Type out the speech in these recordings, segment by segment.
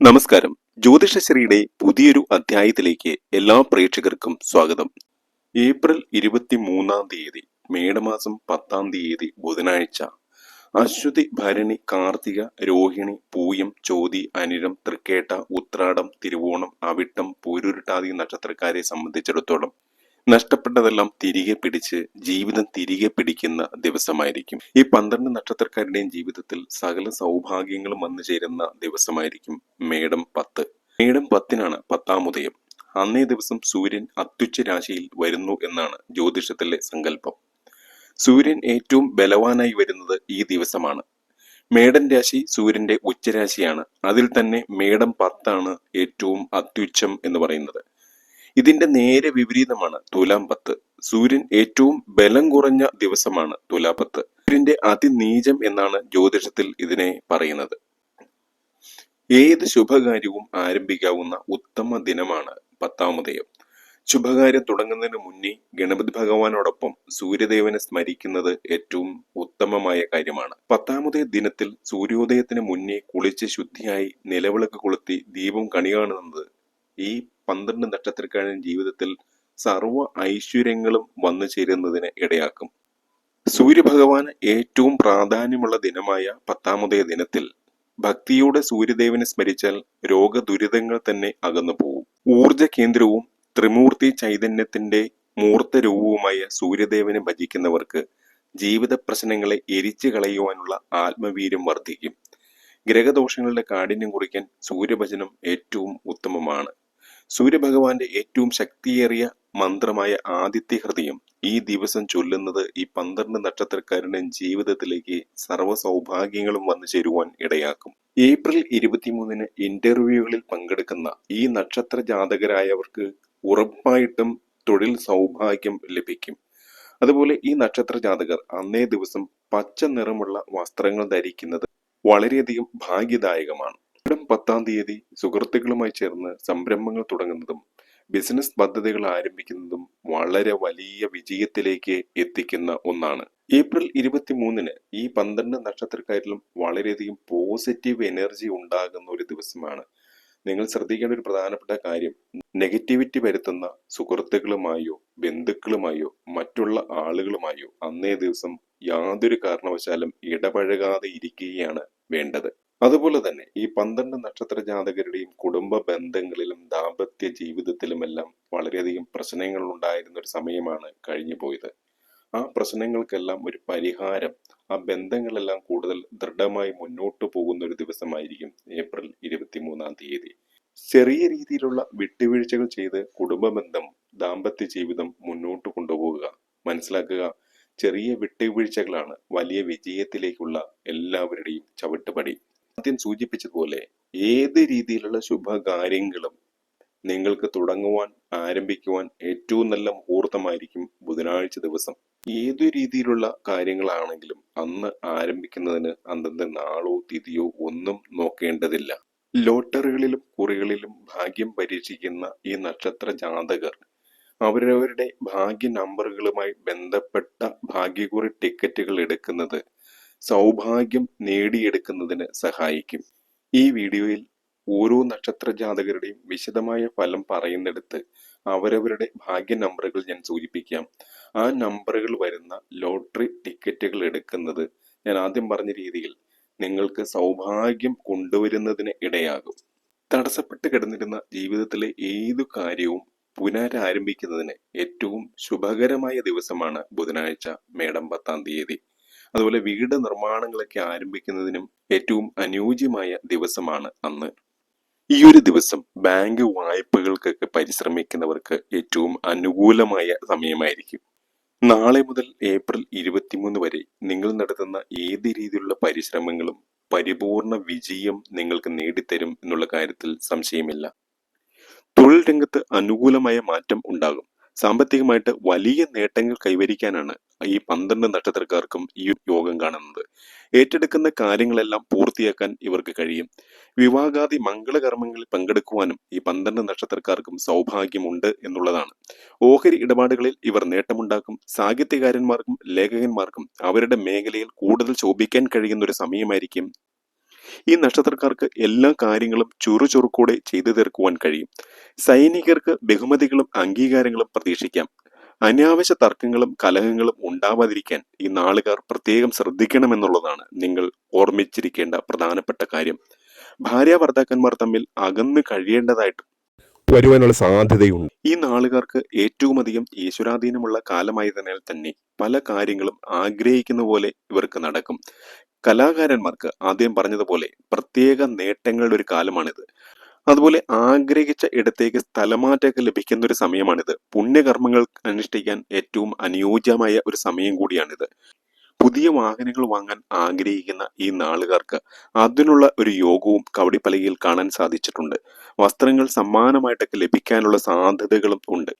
നമസ്കാരം. ജ്യോതിഷശ്രീയുടെ പുതിയൊരു അധ്യായത്തിലേക്ക് എല്ലാ പ്രേക്ഷകർക്കും സ്വാഗതം. ഏപ്രിൽ ഇരുപത്തി മൂന്നാം തീയതി മേടമാസം പത്താം തീയതി ബുധനാഴ്ച. അശ്വതി ഭരണി കാർത്തിക രോഹിണി പൂയം ചോതി അനിരം തൃക്കേട്ട ഉത്രാടം തിരുവോണം അവിട്ടം പൂരുരുട്ടാതി നക്ഷത്രക്കാരെ സംബന്ധിച്ചിടത്തോളം നഷ്ടപ്പെട്ടതെല്ലാം തിരികെ പിടിച്ച് ജീവിതം തിരികെ പിടിക്കുന്ന ദിവസമായിരിക്കും. ഈ പന്ത്രണ്ട് നക്ഷത്രക്കാരുടെയും ജീവിതത്തിൽ സകല സൗഭാഗ്യങ്ങളും വന്നു ചേരുന്ന ദിവസമായിരിക്കും മേടം പത്ത്. മേടം പത്തിനാണ് പത്താം ഉദയം. അന്നേ ദിവസം സൂര്യൻ അത്യുച്ച രാശിയിൽ വരുന്നു എന്നാണ് ജ്യോതിഷത്തിലെ സങ്കല്പം. സൂര്യൻ ഏറ്റവും ബലവാനായി വരുന്നത് ഈ ദിവസമാണ്. മേടൻ രാശി സൂര്യന്റെ ഉച്ചരാശിയാണ്. അതിൽ തന്നെ മേടം പത്താണ് ഏറ്റവും അത്യുച്ചം എന്ന് പറയുന്നത്. ഇതിന്റെ നേരെ വിപരീതമാണ് തുലാം പത്ത് സൂര്യൻ ഏറ്റവും ബലം കുറഞ്ഞ ദിവസമാണ് തുലാപത്ത്. സൂര്യന്റെ അതിനീചം എന്നാണ് ജ്യോതിഷത്തിൽ ഇതിനെ പറയുന്നത്. ഏത് ശുഭകാര്യവും ആരംഭിക്കാവുന്ന ഉത്തമ ദിനമാണ് പത്താമുദയം ശുഭകാര്യം തുടങ്ങുന്നതിന് മുന്നേ ഗണപതി ഭഗവാനോടൊപ്പം സൂര്യദേവനെ സ്മരിക്കുന്നത് ഏറ്റവും ഉത്തമമായ കാര്യമാണ്. പത്താമതേ ദിനത്തിൽ സൂര്യോദയത്തിന് മുന്നേ കുളിച്ച് ശുദ്ധിയായി നിലവിളക്ക് കൊളുത്തി ദീപം കണി കാണുന്നത് ഈ പന്ത്രണ്ട് നക്ഷത്രക്കാരൻ ജീവിതത്തിൽ സർവ ഐശ്വര്യങ്ങളും വന്നു ചേരുന്നതിന് ഇടയാക്കും. സൂര്യഭഗവാൻ ഏറ്റവും പ്രാധാന്യമുള്ള ദിനമായ പത്താമതേ ദിനത്തിൽ ഭക്തിയുടെ സൂര്യദേവനെ സ്മരിച്ചാൽ രോഗദുരിതങ്ങൾ തന്നെ അകന്നു പോകും ഊർജ കേന്ദ്രവും ത്രിമൂർത്തി ചൈതന്യത്തിന്റെ മൂർത്തരൂപവുമായ സൂര്യദേവനെ ഭജിക്കുന്നവർക്ക് ജീവിത പ്രശ്നങ്ങളെ എരിച്ചു കളയുവാനുള്ള ആത്മവീര്യം വർദ്ധിക്കും. ഗ്രഹദോഷങ്ങളുടെ കാഠിന്യം കുറിക്കാൻ സൂര്യഭജനം ഏറ്റവും ഉത്തമമാണ്. സൂര്യഭഗവാന്റെ ഏറ്റവും ശക്തിയേറിയ മന്ത്രമായ ആദിത്യ ഹൃദയം ഈ ദിവസം ചൊല്ലുന്നത് ഈ പന്ത്രണ്ട് നക്ഷത്രക്കാരുടെ ജീവിതത്തിലേക്ക് സർവ സൗഭാഗ്യങ്ങളും വന്നു ചേരുവാൻ ഇടയാക്കും. ഏപ്രിൽ ഇരുപത്തിമൂന്നിന് ഇന്റർവ്യൂകളിൽ പങ്കെടുക്കുന്ന ഈ നക്ഷത്ര ജാതകരായവർക്ക് ഉറപ്പായിട്ടും തൊഴിൽ സൗഭാഗ്യം ലഭിക്കും. അതുപോലെ ഈ നക്ഷത്ര ജാതകർ അന്നേ ദിവസം പച്ച നിറമുള്ള വസ്ത്രങ്ങൾ ധരിക്കുന്നത് വളരെയധികം ഭാഗ്യദായകമാണ്. പത്താം തീയതി സുഹൃത്തുക്കളുമായി ചേർന്ന് സംരംഭങ്ങൾ തുടങ്ങുന്നതും ബിസിനസ് പദ്ധതികൾ ആരംഭിക്കുന്നതും വളരെ വലിയ വിജയത്തിലേക്ക് എത്തിക്കുന്ന ഒന്നാണ്. ഏപ്രിൽ ഇരുപത്തി മൂന്നിന് ഈ പന്ത്രണ്ട് നക്ഷത്രക്കാരിലും വളരെയധികം പോസിറ്റീവ് എനർജി ഉണ്ടാകുന്ന ഒരു ദിവസമാണ്. നിങ്ങൾ ശ്രദ്ധിക്കേണ്ട ഒരു പ്രധാനപ്പെട്ട കാര്യം നെഗറ്റിവിറ്റി വരുത്തുന്ന സുഹൃത്തുക്കളുമായോ ബന്ധുക്കളുമായോ മറ്റുള്ള ആളുകളുമായോ അന്നേ ദിവസം യാതൊരു കാരണവശാലും ഇടപഴകാതെ ഇരിക്കുകയാണ് വേണ്ടത്. അതുപോലെ തന്നെ ഈ പന്ത്രണ്ട് നക്ഷത്ര ജാതകരുടെയും കുടുംബ ബന്ധങ്ങളിലും ദാമ്പത്യ ജീവിതത്തിലുമെല്ലാം വളരെയധികം പ്രശ്നങ്ങൾ ഉണ്ടായിരുന്ന ഒരു സമയമാണ് കഴിഞ്ഞു പോയത്. ആ പ്രശ്നങ്ങൾക്കെല്ലാം ഒരു പരിഹാരം ആ ബന്ധങ്ങളെല്ലാം കൂടുതൽ ദൃഢമായി മുന്നോട്ട് പോകുന്ന ഒരു ദിവസമായിരിക്കും ഏപ്രിൽ ഇരുപത്തിമൂന്നാം തീയതി. ചെറിയ രീതിയിലുള്ള വിട്ടുവീഴ്ചകൾ ചെയ്ത് കുടുംബബന്ധം ദാമ്പത്യ ജീവിതം മുന്നോട്ട് കൊണ്ടുപോകുക മനസ്സിലാക്കുക. ചെറിയ വിട്ടുവീഴ്ചകളാണ് വലിയ വിജയത്തിലേക്കുള്ള എല്ലാവരുടെയും ചവിട്ടുപടി. ആദ്യം സൂചിപ്പിച്ചതുപോലെ ഏത് രീതിയിലുള്ള ശുഭകാര്യങ്ങളും നിങ്ങൾക്ക് തുടങ്ങുവാൻ ആരംഭിക്കുവാൻ ഏറ്റവും നല്ല മുഹൂർത്തമായിരിക്കും ബുധനാഴ്ച ദിവസം. ഏതു രീതിയിലുള്ള കാര്യങ്ങളാണെങ്കിലും അന്ന് ആരംഭിക്കുന്നതിന് അന്നത്തെ നാളോ തിഥിയോ ഒന്നും നോക്കേണ്ടതില്ല. ലോട്ടറികളിലും കുറികളിലും ഭാഗ്യം പരീക്ഷിക്കുന്ന ഈ നക്ഷത്ര ജാതകർ അവരവരുടെ ഭാഗ്യ നമ്പറുകളുമായി ബന്ധപ്പെട്ട ഭാഗ്യക്കുറി ടിക്കറ്റുകൾ എടുക്കുന്നത് സൗഭാഗ്യം നേടിയെടുക്കുന്നതിന് സഹായിക്കും. ഈ വീഡിയോയിൽ ഓരോ നക്ഷത്ര ജാതകരുടെയും വിശദമായ ഫലം പറയുന്നിടത്ത് അവരവരുടെ ഭാഗ്യ നമ്പറുകൾ ഞാൻ സൂചിപ്പിക്കാം. ആ നമ്പറുകൾ വരുന്ന ലോട്ടറി ടിക്കറ്റുകൾ എടുക്കുന്നത് ഞാൻ ആദ്യം പറഞ്ഞ രീതിയിൽ നിങ്ങൾക്ക് സൗഭാഗ്യം കൊണ്ടുവരുന്നതിന് ഇടയാകും. തടസ്സപ്പെട്ട് കിടന്നിരുന്ന ജീവിതത്തിലെ ഏതു കാര്യവും പുനരാരംഭിക്കുന്നതിന് ഏറ്റവും ശുഭകരമായ ദിവസമാണ് ബുധനാഴ്ച മേടം പത്താം തീയതി. അതുപോലെ വീട് നിർമ്മാണങ്ങളൊക്കെ ആരംഭിക്കുന്നതിനും ഏറ്റവും അനുയോജ്യമായ ദിവസമാണ് അന്ന്. ഈ ഒരു ദിവസം ബാങ്ക് വായ്പകൾക്കൊക്കെ പരിശ്രമിക്കുന്നവർക്ക് ഏറ്റവും അനുകൂലമായ സമയമായിരിക്കും. നാളെ മുതൽ ഏപ്രിൽ ഇരുപത്തിമൂന്ന് വരെ നിങ്ങൾ നടത്തുന്ന ഏത് രീതിയിലുള്ള പരിശ്രമങ്ങളും പരിപൂർണ വിജയം നിങ്ങൾക്ക് നേടിത്തരും എന്നുള്ള കാര്യത്തിൽ സംശയമില്ല. തൊഴിൽ രംഗത്ത് അനുകൂലമായ മാറ്റം ഉണ്ടാകും. സാമ്പത്തികമായിട്ട് വലിയ നേട്ടങ്ങൾ കൈവരിക്കാനാണ് ഈ പന്ത്രണ്ട് നക്ഷത്രക്കാർക്കും ഈ യോഗം കാണുന്നത്. ഏറ്റെടുക്കുന്ന കാര്യങ്ങളെല്ലാം പൂർത്തിയാക്കാൻ ഇവർക്ക് കഴിയും. വിവാഹാദി മംഗളകർമ്മങ്ങളിൽ പങ്കെടുക്കുവാനും ഈ പന്ത്രണ്ട് നക്ഷത്രക്കാർക്കും സൗഭാഗ്യമുണ്ട് എന്നുള്ളതാണ്. ഓഹരി ഇടപാടുകളിൽ ഇവർ നേട്ടമുണ്ടാക്കും. സാഹിത്യകാരന്മാർക്കും ലേഖകന്മാർക്കും അവരുടെ മേഖലയിൽ കൂടുതൽ ശോഭിക്കാൻ കഴിയുന്ന ഒരു സമയമായിരിക്കും. ഈ നക്ഷത്രക്കാർക്ക് എല്ലാ കാര്യങ്ങളും ചുറുചുറുക്കോടെ ചെയ്തു തീർക്കുവാൻ കഴിയും. സൈനികർക്ക് ബഹുമതികളും അംഗീകാരങ്ങളും പ്രതീക്ഷിക്കാം. അനാവശ്യ തർക്കങ്ങളും കലഹങ്ങളും ഉണ്ടാവാതിരിക്കാൻ ഈ നാളുകാർ പ്രത്യേകം ശ്രദ്ധിക്കണമെന്നുള്ളതാണ് നിങ്ങൾ ഓർമ്മിച്ചിരിക്കേണ്ട പ്രധാനപ്പെട്ട കാര്യം. ഭാര്യ ഭർത്താക്കന്മാർ തമ്മിൽ അകന്ന് കഴിയേണ്ടതായിട്ട് വരുവാനുള്ള സാധ്യതയുണ്ട്. ഈ നാളുകാർക്ക് ഏറ്റവും അധികം ഈശ്വരാധീനമുള്ള കാലമായതിനാൽ തന്നെ പല കാര്യങ്ങളും ആഗ്രഹിക്കുന്ന പോലെ ഇവർക്ക് നടക്കും. കലാകാരന്മാർക്ക് ആദ്യം പറഞ്ഞതുപോലെ പ്രത്യേക നേട്ടങ്ങളുടെ ഒരു കാലമാണിത്. അതുപോലെ ആഗ്രഹിച്ച ഇടത്തേക്ക് സ്ഥലമാറ്റമൊക്കെ ലഭിക്കുന്ന ഒരു സമയമാണിത്. പുണ്യകർമ്മങ്ങൾ അനുഷ്ഠിക്കാൻ ഏറ്റവും അനുയോജ്യമായ ഒരു സമയം കൂടിയാണിത്. പുതിയ വാഹനങ്ങൾ വാങ്ങാൻ ആഗ്രഹിക്കുന്ന ഈ നാളുകാർക്ക് അതിനുള്ള ഒരു യോഗവും കവടിപ്പലകയിൽ കാണാൻ സാധിച്ചിട്ടുണ്ട്. വസ്ത്രങ്ങൾ സമ്മാനമായിട്ടൊക്കെ ലഭിക്കാനുള്ള സാധ്യതകളും ഉണ്ട്.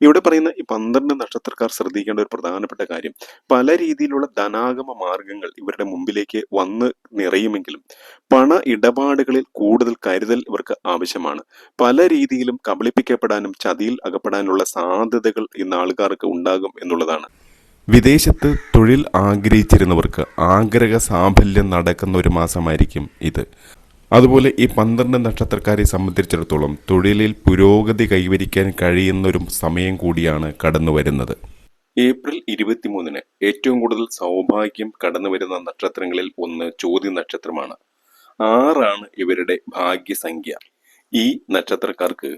ഇവിടെ പറയുന്ന ഈ പന്ത്രണ്ട് നക്ഷത്രക്കാർ ശ്രദ്ധിക്കേണ്ട ഒരു പ്രധാനപ്പെട്ട കാര്യം പല രീതിയിലുള്ള ധനാഗമ മാർഗങ്ങൾ ഇവരുടെ മുമ്പിലേക്ക് വന്ന് നിറയുമെങ്കിലും പണ ഇടപാടുകളിൽ കൂടുതൽ കരുതൽ ഇവർക്ക് ആവശ്യമാണ്. പല രീതിയിലും കബളിപ്പിക്കപ്പെടാനും ചതിയിൽ അകപ്പെടാനുള്ള സാധ്യതകൾ ഇന്ന് ആൾക്കാർക്ക് ഉണ്ടാകും എന്നുള്ളതാണ്. വിദേശത്ത് തൊഴിൽ ആഗ്രഹിച്ചിരുന്നവർക്ക് ആഗ്രഹ സാഫല്യം നടക്കുന്ന ഒരു മാസമായിരിക്കും ഇത്. അതുപോലെ ഈ പന്ത്രണ്ട് നക്ഷത്രക്കാരെ സംബന്ധിച്ചിടത്തോളം തൊഴിലിൽ പുരോഗതി കൈവരിക്കാൻ കഴിയുന്ന ഒരു സമയം കൂടിയാണ് കടന്നു വരുന്നത് ഏപ്രിൽ ഇരുപത്തിമൂന്നിന് ഏറ്റവും കൂടുതൽ സൗഭാഗ്യം കടന്നു വരുന്ന നക്ഷത്രങ്ങളിൽ ഒന്ന് ചോദ്യ നക്ഷത്രമാണ്. ആറാണ് ഇവരുടെ ഭാഗ്യസംഖ്യ. ഈ നക്ഷത്രക്കാർക്ക്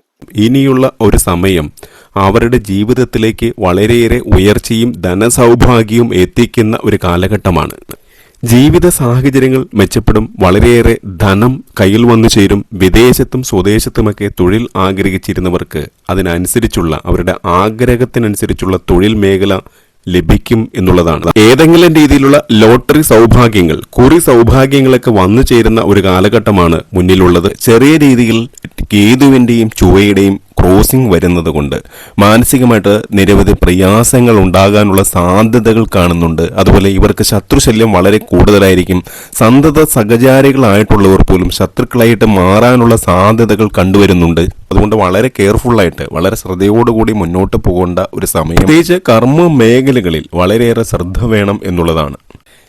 ഇനിയുള്ള ഒരു സമയം അവരുടെ ജീവിതത്തിലേക്ക് വളരെയേറെ ഉയർച്ചയും ധനസൗഭാഗ്യവും എത്തിക്കുന്ന ഒരു കാലഘട്ടമാണ്. ജീവിത സാഹചര്യങ്ങൾ മെച്ചപ്പെടും. വളരെയേറെ ധനം കയ്യിൽ വന്നു ചേരും. വിദേശത്തും സ്വദേശത്തുമൊക്കെ തൊഴിൽ ആഗ്രഹിച്ചിരുന്നവർക്ക് അതിനനുസരിച്ചുള്ള അവരുടെ ആഗ്രഹത്തിനനുസരിച്ചുള്ള തൊഴിൽ മേഖല ലഭിക്കും എന്നുള്ളതാണ്. ഏതെങ്കിലും രീതിയിലുള്ള ലോട്ടറി സൗഭാഗ്യങ്ങൾ കുറി സൗഭാഗ്യങ്ങളൊക്കെ വന്നു ചേരുന്ന ഒരു കാലഘട്ടമാണ് മുന്നിലുള്ളത്. ചെറിയ രീതിയിൽ കേതുവിന്റെയും ചുവയുടെയും ക്രോസിംഗ് വരുന്നത് കൊണ്ട് മാനസികമായിട്ട് നിരവധി പ്രയാസങ്ങൾ ഉണ്ടാകാനുള്ള സാധ്യതകൾ കാണുന്നുണ്ട്. അതുപോലെ ഇവർക്ക് ശത്രുശല്യം വളരെ കൂടുതലായിരിക്കും. സന്തത സഹചാരികളായിട്ടുള്ളവർ പോലും ശത്രുക്കളായിട്ട് മാറാനുള്ള സാധ്യതകൾ കണ്ടുവരുന്നുണ്ട്. അതുകൊണ്ട് വളരെ കെയർഫുള്ളായിട്ട് വളരെ ശ്രദ്ധയോടുകൂടി മുന്നോട്ട് പോകേണ്ട ഒരു സമയം. പ്രത്യേകിച്ച് കർമ്മ മേഖലകളിൽ വളരെയേറെ ശ്രദ്ധ വേണം എന്നുള്ളതാണ്.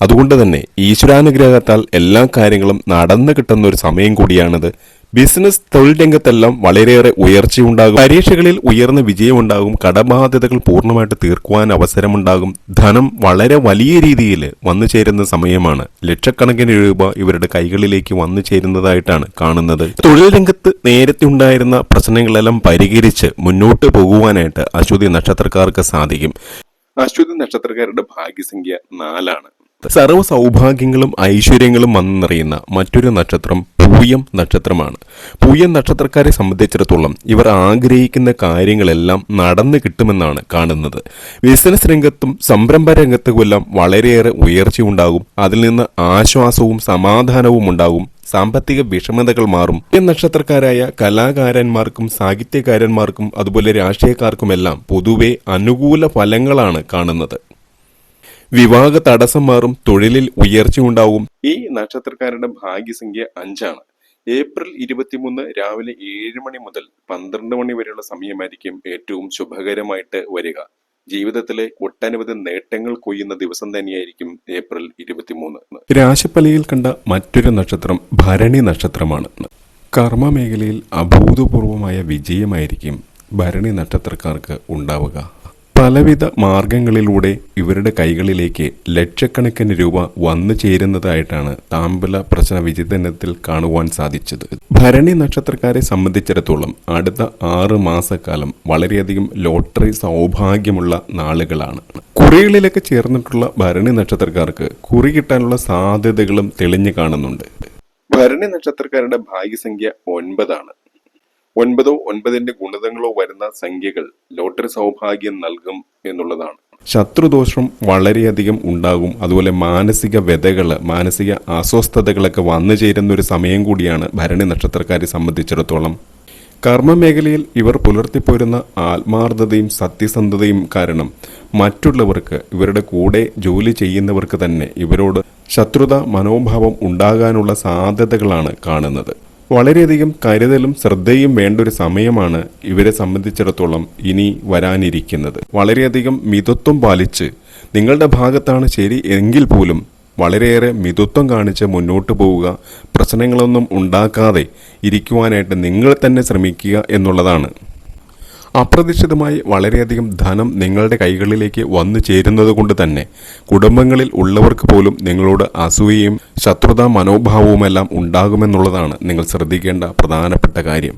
അതുകൊണ്ട് തന്നെ ഈശ്വരാനുഗ്രഹത്താൽ എല്ലാ കാര്യങ്ങളും നടന്നു കിട്ടുന്ന ഒരു സമയം കൂടിയാണിത്. ബിസിനസ് തൊഴിൽ രംഗത്തെല്ലാം വളരെയേറെ ഉയർച്ചയുണ്ടാകും. പരീക്ഷകളിൽ ഉയർന്ന വിജയമുണ്ടാകും. കടബാധ്യതകൾ പൂർണമായിട്ട് തീർക്കുവാൻ അവസരമുണ്ടാകും. ധനം വളരെ വലിയ രീതിയിൽ വന്നു ചേരുന്ന സമയമാണ്. ലക്ഷക്കണക്കിന് രൂപ ഇവരുടെ കൈകളിലേക്ക് വന്നു ചേരുന്നതായിട്ടാണ് കാണുന്നത്. തൊഴിൽ രംഗത്ത് നേരത്തെ ഉണ്ടായിരുന്ന പ്രശ്നങ്ങളെല്ലാം പരിഹരിച്ച് മുന്നോട്ട് പോകുവാനായിട്ട് അശ്വതി നക്ഷത്രക്കാർക്ക് സാധിക്കും. അശ്വതി നക്ഷത്രക്കാരുടെ ഭാഗ്യസംഖ്യ നാലാണ്. സർവ സൗഭാഗ്യങ്ങളും ഐശ്വര്യങ്ങളും വന്നെന്നറിയുന്ന മറ്റൊരു നക്ഷത്രം പൂയം നക്ഷത്രമാണ്. പൂയം നക്ഷത്രക്കാരെ സംബന്ധിച്ചിടത്തോളം ഇവർ ആഗ്രഹിക്കുന്ന കാര്യങ്ങളെല്ലാം നടന്നു കിട്ടുമെന്നാണ് കാണുന്നത്. ബിസിനസ് രംഗത്തും സംരംഭ രംഗത്തുമെല്ലാം വളരെയേറെ ഉയർച്ചയുണ്ടാകും അതിൽ നിന്ന് ആശ്വാസവും സമാധാനവും ഉണ്ടാകും. സാമ്പത്തിക വിഷമതകൾ മാറും. ഈ നക്ഷത്രക്കാരായ കലാകാരന്മാർക്കും സാഹിത്യകാരന്മാർക്കും അതുപോലെ രാഷ്ട്രീയക്കാർക്കുമെല്ലാം പൊതുവെ അനുകൂല ഫലങ്ങളാണ് കാണുന്നത്. വിവാഹ തടസ്സം മാറും തൊഴിലിൽ ഉയർച്ചയുണ്ടാവും ഈ നക്ഷത്രക്കാരുടെ ഭാഗ്യസംഖ്യ അഞ്ചാണ്. ഏപ്രിൽ ഇരുപത്തിമൂന്ന് രാവിലെ ഏഴ് മണി മുതൽ പന്ത്രണ്ട് മണി വരെയുള്ള സമയമായിരിക്കും ഏറ്റവും ശുഭകരമായിട്ട് വരിക. ജീവിതത്തിലെ ഒട്ടനവധി നേട്ടങ്ങൾ കൊയ്യുന്ന ദിവസം തന്നെയായിരിക്കും ഏപ്രിൽ ഇരുപത്തിമൂന്ന്. രാശിപ്പലയിൽ കണ്ട മറ്റൊരു നക്ഷത്രം ഭരണി നക്ഷത്രമാണ്. കർമ്മ മേഖലയിൽ അഭൂതപൂർവമായ വിജയമായിരിക്കും ഭരണി നക്ഷത്രക്കാർക്ക് ഉണ്ടാവുക. പലവിധ മാർഗങ്ങളിലൂടെ ഇവരുടെ കൈകളിലേക്ക് ലക്ഷക്കണക്കിന് രൂപ വന്നു ചേരുന്നതായിട്ടാണ് താമ്പല പ്രശ്ന വിചിന്തനത്തിൽ കാണുവാൻ സാധിച്ചത്. ഭരണി നക്ഷത്രക്കാരെ സംബന്ധിച്ചിടത്തോളം അടുത്ത ആറ് മാസക്കാലം വളരെയധികം ലോട്ടറി സൗഭാഗ്യമുള്ള നാളുകളാണ്. കുറികളിലൊക്കെ ചേർന്നിട്ടുള്ള ഭരണി നക്ഷത്രക്കാർക്ക് കുറി കിട്ടാനുള്ള സാധ്യതകളും തെളിഞ്ഞു കാണുന്നുണ്ട്. ഭരണി നക്ഷത്രക്കാരുടെ ഭാഗ്യസംഖ്യ ഒൻപതാണ്. ഒൻപതോ ഒൻപതിന്റെ ഗുണിതങ്ങളോ വരുന്ന സംഖ്യകൾ ലോട്ടറി സൗഭാഗ്യം നൽകും എന്നുള്ളതാണ്. ശത്രുദോഷം വളരെയധികം ഉണ്ടാകും. അതുപോലെ മാനസിക വ്യതകൾ മാനസിക അസ്വസ്ഥതകളൊക്കെ വന്നു ചേരുന്ന ഒരു സമയം കൂടിയാണ് ഭരണി നക്ഷത്രക്കാരെ സംബന്ധിച്ചിടത്തോളം. കർമ്മമേഖലയിൽ ഇവർ പുലർത്തിപ്പോരുന്ന ആത്മാർത്ഥതയും സത്യസന്ധതയും കാരണം മറ്റുള്ളവർക്ക് ഇവരുടെ കൂടെ ജോലി ചെയ്യുന്നവർക്ക് തന്നെ ഇവരോട് ശത്രുത മനോഭാവം ഉണ്ടാകാനുള്ള സാധ്യതകളാണ് കാണുന്നത്. വളരെയധികം കരുതലും ശ്രദ്ധയും വേണ്ട ഒരു സമയമാണ് ഇവരെ സംബന്ധിച്ചിടത്തോളം ഇനി വരാനിരിക്കുന്നത്. വളരെയധികം മിതത്വം പാലിച്ച് നിങ്ങളുടെ ഭാഗത്താണ് ശരി എങ്കിൽ പോലും വളരെയേറെ മിതത്വം കാണിച്ച് മുന്നോട്ട് പോവുക പ്രശ്നങ്ങളൊന്നും ഉണ്ടാക്കാതെ ഇരിക്കുവാനായിട്ട് നിങ്ങൾ തന്നെ ശ്രമിക്കുക എന്നുള്ളതാണ്. അപ്രതീക്ഷിതമായി വളരെയധികം ധനം നിങ്ങളുടെ കൈകളിലേക്ക് വന്നു ചേരുന്നത് കൊണ്ട് തന്നെ കുടുംബങ്ങളിൽ ഉള്ളവർക്ക് പോലും നിങ്ങളോട് അസൂയയും ശത്രുതാ മനോഭാവവുമെല്ലാം ഉണ്ടാകുമെന്നുള്ളതാണ് നിങ്ങൾ ശ്രദ്ധിക്കേണ്ട പ്രധാനപ്പെട്ട കാര്യം.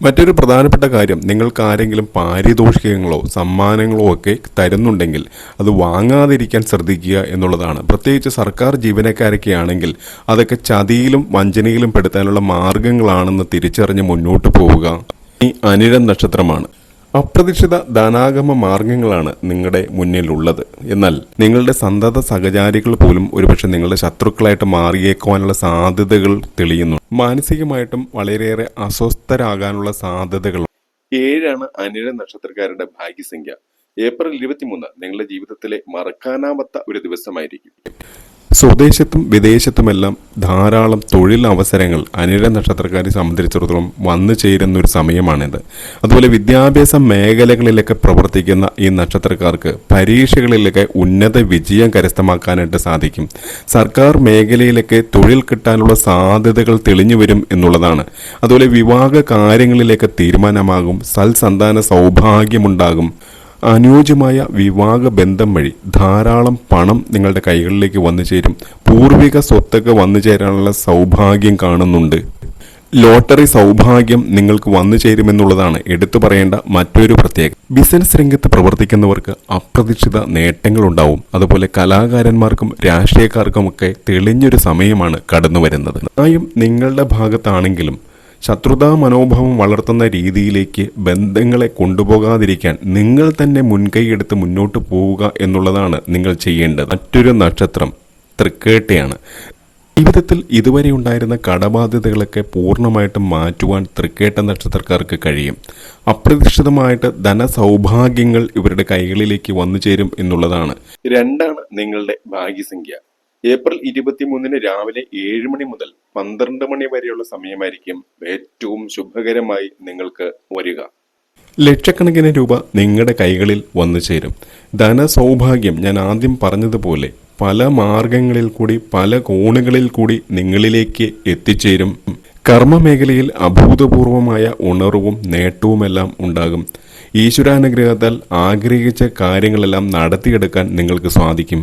മറ്റൊരു പ്രധാനപ്പെട്ട കാര്യം നിങ്ങൾക്ക് ആരെങ്കിലും പാരിതോഷികങ്ങളോ സമ്മാനങ്ങളോ ഒക്കെ തരുന്നുണ്ടെങ്കിൽ അത് വാങ്ങാതിരിക്കാൻ ശ്രദ്ധിക്കുക എന്നുള്ളതാണ്. പ്രത്യേകിച്ച് സർക്കാർ ജീവനക്കാരൊക്കെ ആണെങ്കിൽ അതൊക്കെ ചതിയിലും വഞ്ചനയിലും പെടുത്താനുള്ള മാർഗങ്ങളാണെന്ന് തിരിച്ചറിഞ്ഞ് മുന്നോട്ട് പോവുക ഈ അനിഴം നക്ഷത്രമാണ്. അപ്രതീക്ഷിത ധനാഗമ മാർഗങ്ങളാണ് നിങ്ങളുടെ മുന്നിലുള്ളത്. എന്നാൽ നിങ്ങളുടെ സന്തത സഹചാരികൾ പോലും ഒരുപക്ഷെ നിങ്ങളുടെ ശത്രുക്കളായിട്ട് മാറിയേക്കുവാനുള്ള സാധ്യതകൾ തെളിയുന്നു. മാനസികമായിട്ടും വളരെയേറെ അസ്വസ്ഥരാകാനുള്ള സാധ്യതകൾ. ഏഴാണ് അനിഴ നക്ഷത്രക്കാരുടെ ഭാഗ്യസംഖ്യ. ഏപ്രിൽ ഇരുപത്തിമൂന്ന് നിങ്ങളുടെ ജീവിതത്തിലെ മറക്കാനാവാത്ത ഒരു ദിവസമായിരിക്കും. സ്വദേശത്തും വിദേശത്തുമെല്ലാം ധാരാളം തൊഴിൽ അവസരങ്ങൾ അനിഴ നക്ഷത്രക്കാരെ സംബന്ധിച്ചിടത്തോളം വന്നു ചേരുന്ന ഒരു സമയമാണിത്. അതുപോലെ വിദ്യാഭ്യാസ മേഖലകളിലൊക്കെ പ്രവർത്തിക്കുന്ന ഈ നക്ഷത്രക്കാർക്ക് പരീക്ഷകളിലൊക്കെ ഉന്നത വിജയം കരസ്ഥമാക്കാനായിട്ട് സാധിക്കും. സർക്കാർ മേഖലയിലൊക്കെ തൊഴിൽ കിട്ടാനുള്ള സാധ്യതകൾ തെളിഞ്ഞു വരും എന്നുള്ളതാണ്. അതുപോലെ വിവാഹ കാര്യങ്ങളിലേക്ക് തീരുമാനമാകും സൽസന്താന സൗഭാഗ്യമുണ്ടാകും. അനുയോജ്യമായ വിവാഹ ബന്ധം വഴി ധാരാളം പണം നിങ്ങളുടെ കൈകളിലേക്ക് വന്നു ചേരും. പൂർവിക സ്വത്തൊക്കെ വന്നു ചേരാനുള്ള സൗഭാഗ്യം കാണുന്നുണ്ട്. ലോട്ടറി സൗഭാഗ്യം നിങ്ങൾക്ക് വന്നു ചേരുമെന്നുള്ളതാണ് എടുത്തു പറയേണ്ട മറ്റൊരു പ്രത്യേകത. ബിസിനസ് രംഗത്ത് പ്രവർത്തിക്കുന്നവർക്ക് അപ്രതീക്ഷിത നേട്ടങ്ങൾ നേട്ടങ്ങളുണ്ടാവും. അതുപോലെ കലാകാരന്മാർക്കും രാഷ്ട്രീയക്കാർക്കുമൊക്കെ തെളിഞ്ഞൊരു സമയമാണ് കടന്നു വരുന്നത് ആയും നിങ്ങളുടെ ഭാഗത്താണെങ്കിലും ശത്രുതാ മനോഭാവം വളർത്തുന്ന രീതിയിലേക്ക് ബന്ധങ്ങളെ കൊണ്ടുപോകാതിരിക്കാൻ നിങ്ങൾ തന്നെ മുൻകൈയെടുത്ത് മുന്നോട്ട് പോവുക എന്നുള്ളതാണ് നിങ്ങൾ ചെയ്യേണ്ടത്. മറ്റൊരു നക്ഷത്രം തൃക്കേട്ടയാണ്. ജീവിതത്തിൽ ഇതുവരെ ഉണ്ടായിരുന്ന കടബാധ്യതകളൊക്കെ പൂർണമായിട്ടും മാറ്റുവാൻ തൃക്കേട്ട നക്ഷത്രക്കാർക്ക് കഴിയും. അപ്രതീക്ഷിതമായിട്ട് ധനസൗഭാഗ്യങ്ങൾ ഇവരുടെ കൈകളിലേക്ക് വന്നു ചേരും എന്നുള്ളതാണ്. രണ്ടാണ് നിങ്ങളുടെ ഭാഗ്യസംഖ്യ. ഏപ്രിൽ ഇരുപത്തിമൂന്നിന് രാവിലെ ഏഴ് മണി മുതൽ പന്ത്രണ്ട് മണി വരെയുള്ള സമയമായിരിക്കും ഏറ്റവും ശുഭകരമായി നിങ്ങൾക്ക് വരിക. ലക്ഷക്കണക്കിന് രൂപ നിങ്ങളുടെ കൈകളിൽ വന്നു ചേരും. ധനസൗഭാഗ്യം ഞാൻ ആദ്യം പറഞ്ഞതുപോലെ പല മാർഗങ്ങളിൽ കൂടി പല കോണുകളിൽ കൂടി നിങ്ങളിലേക്ക് എത്തിച്ചേരും. കർമ്മമേഖലയിൽ അഭൂതപൂർവമായ ഉണർവും നേട്ടവുമെല്ലാം ഉണ്ടാകും. ഈശ്വരാനുഗ്രഹത്താൽ ആഗ്രഹിച്ച കാര്യങ്ങളെല്ലാം നടത്തിയെടുക്കാൻ നിങ്ങൾക്ക് സാധിക്കും.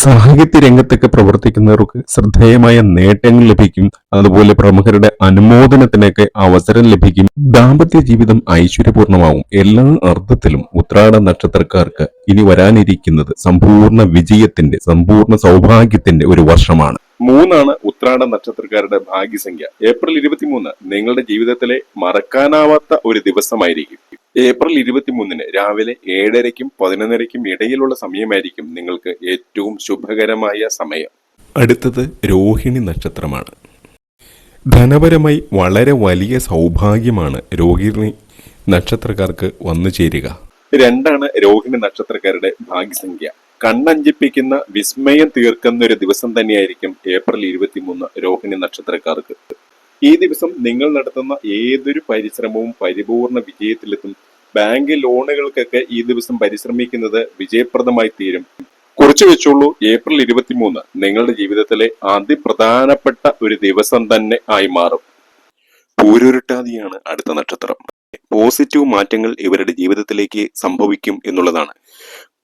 സാഹിത്യ രംഗത്തൊക്കെ പ്രവർത്തിക്കുന്നവർക്ക് ശ്രദ്ധേയമായ നേട്ടങ്ങൾ ലഭിക്കും. അതുപോലെ പ്രമുഖരുടെ അനുമോദനത്തിനൊക്കെ അവസരം ലഭിക്കും. ദാമ്പത്യ ജീവിതം ഐശ്വര്യപൂർണമാവും. എല്ലാ അർത്ഥത്തിലും ഉത്രാട നക്ഷത്രക്കാർക്ക് ഇനി വരാനിരിക്കുന്നത് സമ്പൂർണ വിജയത്തിന്റെ സമ്പൂർണ സൗഭാഗ്യത്തിന്റെ ഒരു വർഷമാണ്. മൂന്നാണ് ഉത്രാട നക്ഷത്രക്കാരുടെ ഭാഗ്യസംഖ്യ. ഏപ്രിൽ ഇരുപത്തിമൂന്ന് നിങ്ങളുടെ ജീവിതത്തിലെ മറക്കാനാവാത്ത ഒരു ദിവസമായിരിക്കും. ഏപ്രിൽ ഇരുപത്തിമൂന്നിന് രാവിലെ ഏഴരയ്ക്കും പതിനൊന്നരയ്ക്കും ഇടയിലുള്ള സമയമായിരിക്കും നിങ്ങൾക്ക് ഏറ്റവും ശുഭകരമായ സമയം. അടുത്തത് രോഹിണി നക്ഷത്രമാണ്. ധനപരമായി വളരെ വലിയ സൗഭാഗ്യമാണ് രോഹിണി നക്ഷത്രക്കാർക്ക് വന്നു ചേരുക രണ്ടാണ് രോഹിണി നക്ഷത്രക്കാരുടെ ഭാഗ്യസംഖ്യ. കണ്ണഞ്ചിപ്പിക്കുന്ന വിസ്മയം തീർക്കുന്ന ഒരു ദിവസം തന്നെയായിരിക്കും ഏപ്രിൽ ഇരുപത്തിമൂന്ന് രോഹിണി നക്ഷത്രക്കാർക്ക്. ഈ ദിവസം നിങ്ങൾ നടത്തുന്ന ഏതൊരു പരിശ്രമവും പരിപൂർണ വിജയത്തിലെത്തും. ബാങ്ക് ലോണുകൾക്കൊക്കെ ഈ ദിവസം പരിശ്രമിക്കുന്നത് വിജയപ്രദമായി തീരും. കുറിച്ചു വെച്ചോളൂ ഏപ്രിൽ ഇരുപത്തിമൂന്ന് നിങ്ങളുടെ ജീവിതത്തിലെ അതിപ്രധാനപ്പെട്ട ഒരു ദിവസം തന്നെ ആയി മാറും. പൂരുരുട്ടാതിയാണ് അടുത്ത നക്ഷത്രം. പോസിറ്റീവ് മാറ്റങ്ങൾ ഇവരുടെ ജീവിതത്തിലേക്ക് സംഭവിക്കും എന്നുള്ളതാണ്.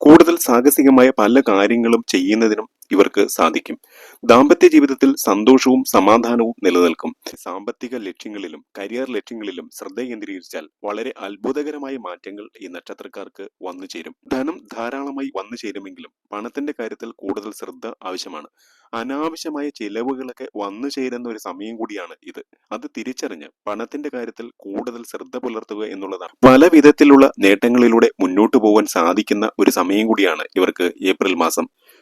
കൂടുതൽ സാഹസികമായ പല കാര്യങ്ങളും ചെയ്യുന്നതിനും ഇവർക്ക് സാധിക്കും. ദാമ്പത്യ ജീവിതത്തിൽ സന്തോഷവും സമാധാനവും നിലനിൽക്കും. സാമ്പത്തിക ലക്ഷ്യങ്ങളിലും കരിയർ ലക്ഷ്യങ്ങളിലും ശ്രദ്ധ കേന്ദ്രീകരിച്ചാൽ വളരെ അത്ഭുതകരമായ മാറ്റങ്ങൾ ഈ നക്ഷത്രക്കാർക്ക് വന്നു ചേരും. ധനം ധാരാളമായി വന്നു ചേരുമെങ്കിലും പണത്തിന്റെ കാര്യത്തിൽ കൂടുതൽ ശ്രദ്ധ ആവശ്യമാണ്. അനാവശ്യമായ ചിലവുകളൊക്കെ വന്നു ചേരുന്ന ഒരു സമയം കൂടിയാണ് ഇത്. അത് തിരിച്ചറിഞ്ഞ് പണത്തിന്റെ കാര്യത്തിൽ കൂടുതൽ ശ്രദ്ധ പുലർത്തുക എന്നുള്ളതാണ്. പല വിധത്തിലുള്ള നേട്ടങ്ങളിലൂടെ മുന്നോട്ടു പോകാൻ സാധിക്കുന്ന ഒരു സമയം കൂടിയാണ് ഇവർക്ക് ഏപ്രിൽ മാസം.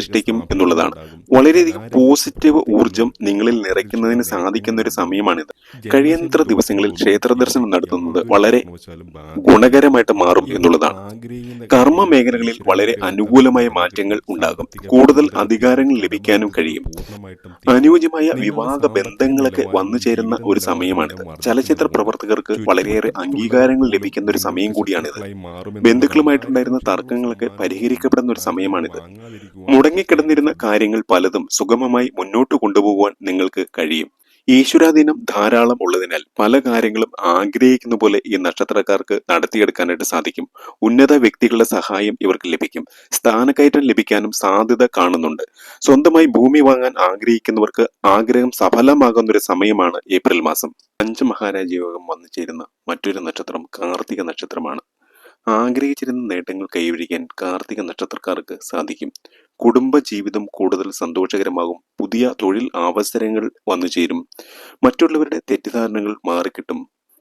സൃഷ്ടിക്കും എന്നുള്ളതാണ്. വളരെയധികം പോസിറ്റീവ് ഊർജം നിങ്ങളിൽ നിറയ്ക്കുന്നതിന് സാധിക്കുന്ന ഒരു സമയമാണിത്. കഴിയുന്നത്ര ദിവസങ്ങളിൽ ക്ഷേത്ര ദർശനം നടത്തുന്നത് വളരെ ഗുണകരമായിട്ട് മാറും എന്നുള്ളതാണ്. കർമ്മ മേഖലകളിൽ വളരെ അനുകൂലമായ മാറ്റങ്ങൾ ഉണ്ടാകും. കൂടുതൽ അധികാരങ്ങൾ ലഭിക്കാനും കഴിയും. അനുയോജ്യമായ വിവാഹ ബന്ധങ്ങളൊക്കെ വന്നു ചേരുന്ന ഒരു സമയമാണിത്. ചലച്ചിത്ര പ്രവർത്തകർക്ക് വളരെയേറെ അംഗീകാരങ്ങൾ ലഭിക്കുന്ന ഒരു സമയം കൂടിയാണിത്. ബന്ധുക്കളുമായിട്ടുണ്ടായിരുന്ന തർക്കങ്ങളൊക്കെ പരിഹരിക്കപ്പെടുന്ന ഒരു സമയമാണിത്. മുടങ്ങിക്കിടന്നിരുന്ന കാര്യങ്ങൾ പലതും സുഗമമായി മുന്നോട്ട് കൊണ്ടുപോകുവാൻ നിങ്ങൾക്ക് കഴിയും. ഈശ്വരാധീനം ധാരാളം ഉള്ളതിനാൽ പല കാര്യങ്ങളും ആഗ്രഹിക്കുന്ന പോലെ ഈ നക്ഷത്രക്കാർക്ക് നടത്തിയെടുക്കാനായിട്ട് സാധിക്കും. ഉന്നത വ്യക്തികളുടെ സഹായം ഇവർക്ക് ലഭിക്കും. സ്ഥാനക്കയറ്റം ലഭിക്കാനും സാധ്യത കാണുന്നുണ്ട്. സ്വന്തമായി ഭൂമി വാങ്ങാൻ ആഗ്രഹിക്കുന്നവർക്ക് ആഗ്രഹം സഫലമാകുന്ന ഒരു സമയമാണ് ഏപ്രിൽ മാസം. അഞ്ച് യോഗം വന്നു ചേരുന്ന മറ്റൊരു നക്ഷത്രം കാർത്തിക നക്ഷത്രമാണ്. ആഗ്രഹിച്ചിരുന്ന നേട്ടങ്ങൾ കൈവരിക്കാൻ കാർത്തിക നക്ഷത്രക്കാർക്ക് സാധിക്കും. കുടുംബ ജീവിതം കൂടുതൽ സന്തോഷകരമാകും. പുതിയ തൊഴിൽ അവസരങ്ങൾ വന്നു ചേരും മറ്റുള്ളവരുടെ തെറ്റിദ്ധാരണകൾ മാറിക്കിട്ടും.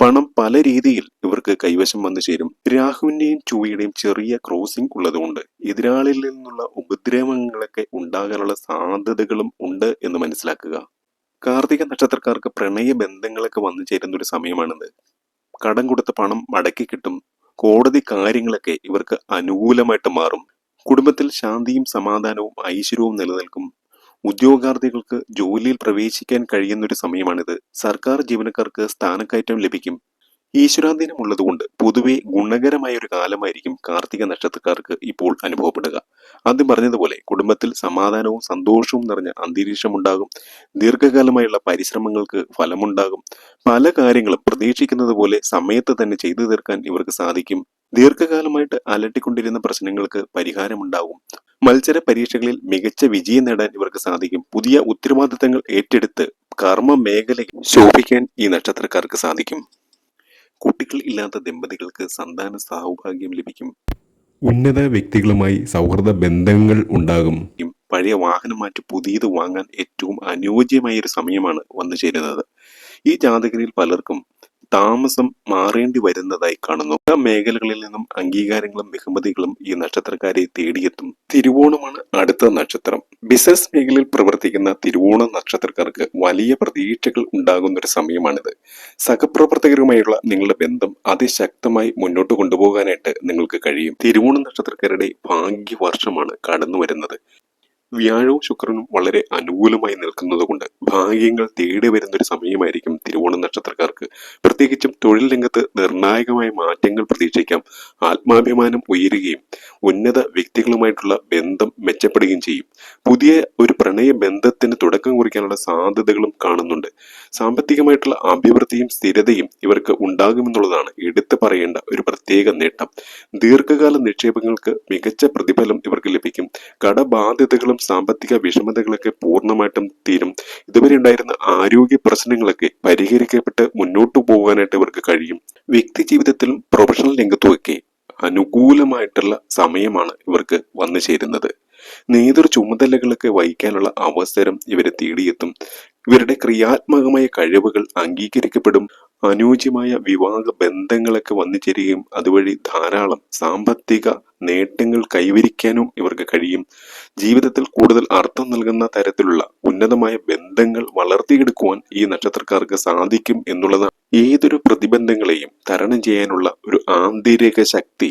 പണം പല രീതിയിൽ ഇവർക്ക് കൈവശം വന്നു ചേരും. രാഹുവിന്റെയും ചുവയുടെയും ചെറിയ ക്രോസിംഗ് ഉള്ളതുകൊണ്ട് എതിരാളിയിൽ നിന്നുള്ള ഉപദ്രവങ്ങളൊക്കെ ഉണ്ടാകാനുള്ള സാധ്യതകളും ഉണ്ട് എന്ന് മനസ്സിലാക്കുക. കാർത്തിക നക്ഷത്രക്കാർക്ക് പ്രണയ ബന്ധങ്ങളൊക്കെ വന്നു ചേരുന്ന ഒരു സമയമാണിത്. കടം കൊടുത്ത പണം മടക്കി കിട്ടും. കോടതി കാര്യങ്ങളൊക്കെ ഇവർക്ക് അനുകൂലമായിട്ട് മാറും. കുടുംബത്തിൽ ശാന്തിയും സമാധാനവും ഐശ്വര്യവും നിലനിൽക്കും. ഉദ്യോഗാർത്ഥികൾക്ക് ജോലിയിൽ പ്രവേശിക്കാൻ കഴിയുന്നൊരു സമയമാണിത്. സർക്കാർ ജീവനക്കാർക്ക് സ്ഥാനക്കയറ്റം ലഭിക്കും. ഈശ്വരാധീനം ഉള്ളതുകൊണ്ട് പൊതുവെ ഗുണകരമായ ഒരു കാലമായിരിക്കും കാർത്തിക നക്ഷത്രക്കാർക്ക് ഇപ്പോൾ അനുഭവപ്പെടുക. ആദ്യം പറഞ്ഞതുപോലെ കുടുംബത്തിൽ സമാധാനവും സന്തോഷവും നിറഞ്ഞ അന്തരീക്ഷം ഉണ്ടാകും ദീർഘകാലമായുള്ള പരിശ്രമങ്ങൾക്ക് ഫലമുണ്ടാകും. പല കാര്യങ്ങളും പ്രതീക്ഷിക്കുന്നത് പോലെ സമയത്ത് തന്നെ ചെയ്തു തീർക്കാൻ ഇവർക്ക് സാധിക്കും. ദീർഘകാലമായിട്ട് അലട്ടിക്കൊണ്ടിരുന്ന പ്രശ്നങ്ങൾക്ക് പരിഹാരമുണ്ടാകും. മത്സര പരീക്ഷകളിൽ മികച്ച വിജയം നേടാൻ ഇവർക്ക് സാധിക്കും. പുതിയ ഉത്തരവാദിത്തങ്ങൾ ഏറ്റെടുത്ത് കർമ്മ മേഖലയിൽ ശോഭിക്കാൻ ഈ നക്ഷത്രക്കാർക്ക് സാധിക്കും. കുട്ടികൾ ഇല്ലാത്ത ദമ്പതികൾക്ക് സന്താന സൗഭാഗ്യം ലഭിക്കും. ഉന്നത വ്യക്തികളുമായി സൗഹൃദ ബന്ധങ്ങൾ ഉണ്ടാകും. പഴയ വാഹനം മാറ്റി പുതിയത് വാങ്ങാൻ ഏറ്റവും അനുയോജ്യമായ ഒരു സമയമാണ് വന്നു ചേരുന്നത്. ഈ ജാതകരിൽ പലർക്കും താമസം മാറേണ്ടി വരുന്നതായി കാണുന്നു. ആ മേഖലകളിൽ നിന്നും അംഗീകാരങ്ങളും ബഹുമതികളും ഈ നക്ഷത്രക്കാരെ തേടിയെത്തും. തിരുവോണമാണ് അടുത്ത നക്ഷത്രം. ബിസിനസ് മേഖലയിൽ പ്രവർത്തിക്കുന്ന തിരുവോണ നക്ഷത്രക്കാർക്ക് വലിയ പ്രതീക്ഷകൾ ഉണ്ടാകുന്ന ഒരു സമയമാണിത്. സഹപ്രവർത്തകരുമായുള്ള നിങ്ങളുടെ ബന്ധം അതിശക്തമായി മുന്നോട്ട് കൊണ്ടുപോകാനായിട്ട് നിങ്ങൾക്ക് കഴിയും. തിരുവോണ നക്ഷത്രക്കാരുടെ ഭാഗ്യവർഷമാണ് കടന്നു വരുന്നത് വ്യാഴവും ശുക്രനും വളരെ അനുകൂലമായി നിൽക്കുന്നതുകൊണ്ട് ഭാഗ്യങ്ങൾ തേടി വരുന്ന ഒരു സമയമായിരിക്കും തിരുവോണ നക്ഷത്രക്കാർക്ക്. പ്രത്യേകിച്ചും തൊഴിൽ രംഗത്ത് നിർണായകമായ മാറ്റങ്ങൾ പ്രതീക്ഷിക്കാം. ആത്മാഭിമാനം ഉയരുകയും ഉന്നത വ്യക്തികളുമായിട്ടുള്ള ബന്ധം മെച്ചപ്പെടുകയും ചെയ്യും. പുതിയ ഒരു പ്രണയ ബന്ധത്തിന് തുടക്കം കുറിക്കാനുള്ള സാധ്യതകളും കാണുന്നുണ്ട്. സാമ്പത്തികമായിട്ടുള്ള അഭിവൃദ്ധിയും സ്ഥിരതയും ഇവർക്ക് ഉണ്ടാകുമെന്നുള്ളതാണ് എടുത്തു പറയേണ്ട ഒരു പ്രത്യേക നേട്ടം. ദീർഘകാല നിക്ഷേപങ്ങൾക്ക് മികച്ച പ്രതിഫലം ഇവർക്ക് ലഭിക്കും. കടബാധ്യതകളും സാമ്പത്തിക വിഷമതകളൊക്കെ പൂർണമായിട്ടും തീരും. ഇതുവരെ ഉണ്ടായിരുന്ന ആരോഗ്യ പ്രശ്നങ്ങളൊക്കെ പരിഹരിക്കപ്പെട്ട് മുന്നോട്ട് പോകാനായിട്ട് ഇവർക്ക് കഴിയും. വ്യക്തി ജീവിതത്തിലും പ്രൊഫഷണൽ രംഗത്തുമൊക്കെ അനുകൂലമായിട്ടുള്ള സമയമാണ് ഇവർക്ക് വന്നു ചേരുന്നത്. നേതൃ ചുമതലകളൊക്കെ വഹിക്കാനുള്ള അവസരം ഇവരെ തേടിയെത്തും. ഇവരുടെ ക്രിയാത്മകമായ കഴിവുകൾ അംഗീകരിക്കപ്പെടും. അനുയോജ്യമായ വിവാഹ ബന്ധങ്ങളൊക്കെ വന്നു ചേരുകയും അതുവഴി ധാരാളം സാമ്പത്തിക നേട്ടങ്ങൾ കൈവരിക്കാനും ഇവർക്ക് കഴിയും. ജീവിതത്തിൽ കൂടുതൽ അർത്ഥം നൽകുന്ന തരത്തിലുള്ള ഉന്നതമായ ബന്ധങ്ങൾ വളർത്തിയെടുക്കുവാൻ ഈ നക്ഷത്രക്കാർക്ക് സാധിക്കും എന്നുള്ളതാണ്. ഏതൊരു പ്രതിബന്ധങ്ങളെയും തരണം ചെയ്യാനുള്ള ഒരു ആന്തരിക ശക്തി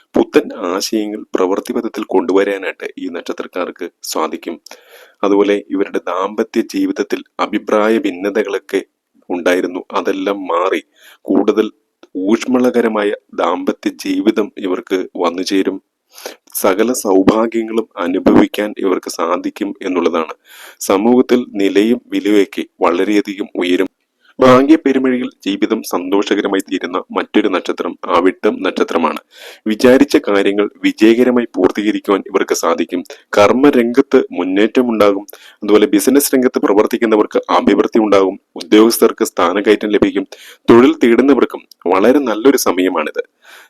പുത്തൻ ആശയങ്ങൾ പ്രവൃത്തിപഥത്തിൽ കൊണ്ടുവരാനായിട്ട് ഈ നക്ഷത്രക്കാർക്ക് സാധിക്കും. അതുപോലെ ഇവരുടെ ദാമ്പത്യ ജീവിതത്തിൽ അഭിപ്രായ ഭിന്നതകളൊക്കെ ഉണ്ടായിരുന്നു. അതെല്ലാം മാറി കൂടുതൽ ഊഷ്മളകരമായ ദാമ്പത്യ ജീവിതം ഇവർക്ക് വന്നു ചേരും. സകല സൗഭാഗ്യങ്ങളും അനുഭവിക്കാൻ ഇവർക്ക് സാധിക്കും എന്നുള്ളതാണ്. സമൂഹത്തിൽ നിലയും വിലയൊക്കെ വളരെയധികം ഉയരും. ഭാഗ്യ പെരുമഴിയിൽ ജീവിതം സന്തോഷകരമായി തീരുന്ന മറ്റൊരു നക്ഷത്രം അവിട്ടം നക്ഷത്രമാണ്. വിചാരിച്ച കാര്യങ്ങൾ വിജയകരമായി പൂർത്തീകരിക്കുവാൻ ഇവർക്ക് സാധിക്കും. കർമ്മരംഗത്ത് മുന്നേറ്റം ഉണ്ടാകും. അതുപോലെ ബിസിനസ് രംഗത്ത് പ്രവർത്തിക്കുന്നവർക്ക് അഭിവൃദ്ധി ഉണ്ടാകും. ഉദ്യോഗസ്ഥർക്ക് സ്ഥാനക്കയറ്റം ലഭിക്കും. തൊഴിൽ തേടുന്നവർക്കും വളരെ നല്ലൊരു സമയമാണിത്.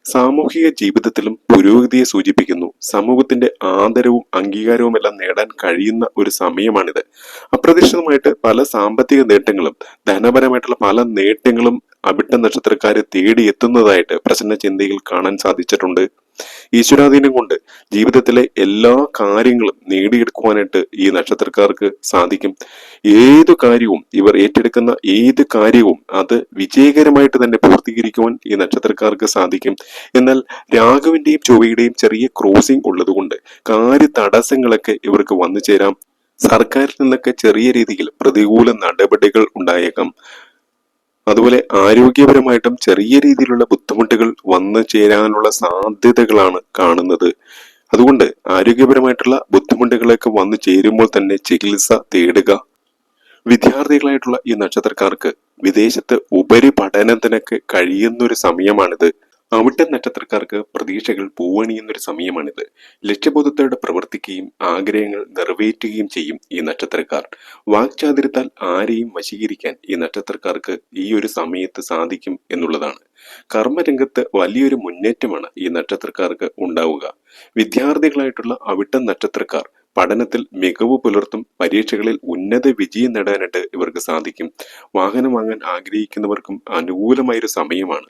സാമൂഹിക ജീവിതത്തിലും പുരോഗതിയെ സൂചിപ്പിക്കുന്നു. സമൂഹത്തിന്റെ ആദരവും അംഗീകാരവും എല്ലാം നേടാൻ കഴിയുന്ന ഒരു സമയമാണിത്. അപ്രതീക്ഷിതമായിട്ട് പല സാമ്പത്തിക നേട്ടങ്ങളും ധനപരമായിട്ടുള്ള പല നേട്ടങ്ങളും അവിട്ട നക്ഷത്രക്കാരെ തേടി എത്തുന്നതായിട്ട് പ്രസന്ന ചിന്തയിൽ കാണാൻ സാധിച്ചിട്ടുണ്ട്. ഈശ്വരാധീനം കൊണ്ട് ജീവിതത്തിലെ എല്ലാ കാര്യങ്ങളും നേടിയെടുക്കുവാനായിട്ട് ഈ നക്ഷത്രക്കാർക്ക് സാധിക്കും. ഏതു കാര്യവും ഇവർ ഏറ്റെടുക്കുന്ന ഏത് കാര്യവും അത് വിജയകരമായിട്ട് തന്നെ പൂർത്തീകരിക്കുവാൻ ഈ നക്ഷത്രക്കാർക്ക് സാധിക്കും. എന്നാൽ രാഘവിന്റെയും ചൊവ്വയുടെയും ചെറിയ ക്രോസിംഗ് ഉള്ളതുകൊണ്ട് കാര്യ തടസ്സങ്ങളൊക്കെ ഇവർക്ക് വന്നു ചേരാം. സർക്കാരിൽ നിന്നൊക്കെ ചെറിയ രീതിയിൽ പ്രതികൂല നടപടികൾ ഉണ്ടായേക്കാം. അതുപോലെ ആരോഗ്യപരമായിട്ടും ചെറിയ രീതിയിലുള്ള ബുദ്ധിമുട്ടുകൾ വന്നു ചേരാനുള്ള സാധ്യതകളാണ് കാണുന്നത്. അതുകൊണ്ട് ആരോഗ്യപരമായിട്ടുള്ള ബുദ്ധിമുട്ടുകളൊക്കെ വന്നു ചേരുമ്പോൾ തന്നെ ചികിത്സ തേടുക. വിദ്യാർത്ഥികളായിട്ടുള്ള ഈ നക്ഷത്രക്കാർക്ക് വിദേശത്ത് ഉപരിപഠനത്തിനൊക്കെ കഴിയുന്ന ഒരു സമയമാണിത്. അവിട്ട നക്ഷത്രക്കാർക്ക് പ്രതീക്ഷകൾ പൂവണിയുന്നൊരു സമയമാണിത്. ലക്ഷ്യബോധത്തോടെ പ്രവർത്തിക്കുകയും ആഗ്രഹങ്ങൾ നിറവേറ്റുകയും ചെയ്യും ഈ നക്ഷത്രക്കാർ. വാക്ചാതിരത്താൽ ആരെയും വശീകരിക്കാൻ ഈ നക്ഷത്രക്കാർക്ക് ഈ ഒരു സമയത്ത് സാധിക്കും എന്നുള്ളതാണ്. കർമ്മരംഗത്ത് വലിയൊരു മുന്നേറ്റമാണ് ഈ നക്ഷത്രക്കാർക്ക് ഉണ്ടാവുക. വിദ്യാർത്ഥികളായിട്ടുള്ള അവിട്ട നക്ഷത്രക്കാർ പഠനത്തിൽ മികവ് പുലർത്തും പരീക്ഷകളിൽ ഉന്നത വിജയം നേടാനായിട്ട് ഇവർക്ക് സാധിക്കും. വാഹനം വാങ്ങാൻ ആഗ്രഹിക്കുന്നവർക്കും അനുകൂലമായൊരു സമയമാണ്.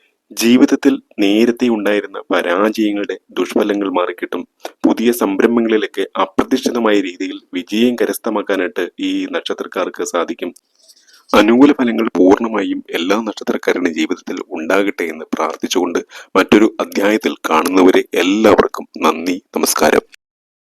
ജീവിതത്തിൽ നേരത്തെ ഉണ്ടായിരുന്ന പരാജയങ്ങളുടെ ദുഷ്ഫലങ്ങൾ മാറിക്കിട്ടും. പുതിയ സംരംഭങ്ങളിലൊക്കെ അപ്രതീക്ഷിതമായ രീതിയിൽ വിജയം കരസ്ഥമാക്കാനായിട്ട് ഈ നക്ഷത്രക്കാർക്ക് സാധിക്കും. അനുകൂല ഫലങ്ങൾ പൂർണമായും എല്ലാ നക്ഷത്രക്കാരുടെ ജീവിതത്തിൽ ഉണ്ടാകട്ടെ എന്ന് പ്രാർത്ഥിച്ചുകൊണ്ട് മറ്റൊരു അധ്യായത്തിൽ കാണുന്നവരെ എല്ലാവർക്കും നന്ദി നമസ്കാരം.